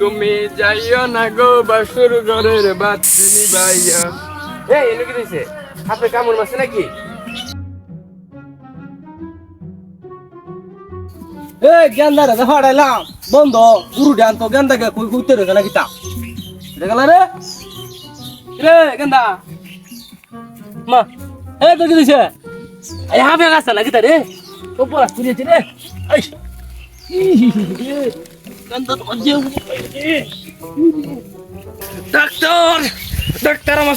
তুমি যাইও না গো বাসুর ঘরের বাতি নিবাইয়া এই, এনে কি দিছে? আপনি কামড় মারছে নাকি? এ গেন্দা রে হারাইলাম বন্ধ, গুরু ডান তো গেন্দা কে কই কইতে রে নাকি তা? দেখলা রে? রে, গেন্দা। মা এ তো কি দিছে? এই হাফে গাছ নাকি তা রে? উপর আসছে রে। অজে ডাক্তার ডাক্তার আমার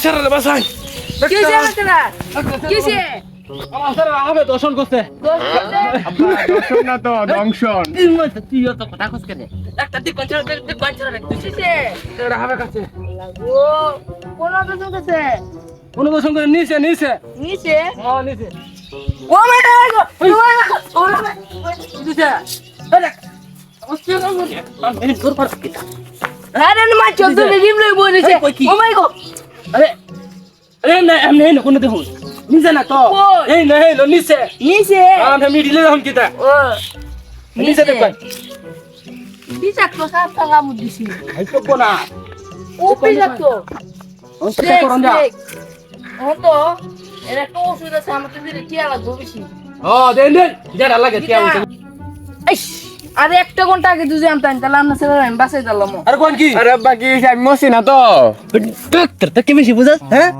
কিসে বাচ্চারা আমার দর্শন করতে দর্শন না তো দংশন। তুই তো কথা কস কেন? ডাক্তার কোন কাছে ও করে নিছে নিছে নিচে ও নিছে ও মাই গড ও মাই গড ও মাই নিছে আরে অস্তি না আমি তোর পার কিটা আরে না মাছ চোদ্দ দিন লই বলেছে এই কই কি? ও মাই গড আরে আরে না তো এই না এই লো নিচে আমি আমি দিলে হম কিটা ও নিছে দেখ কি চাকতো সাপ টাকা মুদিছি খাই তো কোনা ও পি চাকতো ও তো করন যা ও তো এর একটা ওষুধ আছে আমাকে দিলে কি লাগবে বেশি ও দেন দেন যারা লাগে ইস, আরে একটা ঘণ্টা আগে তুই আনতাম তাহলে আমরা ছেলে আমি বাসাই দিলাম। আরে কোন কি? আরে বাকি আমি মসি না তো। ডাক্তার তো কি বেশি বুঝাস হ্যাঁ?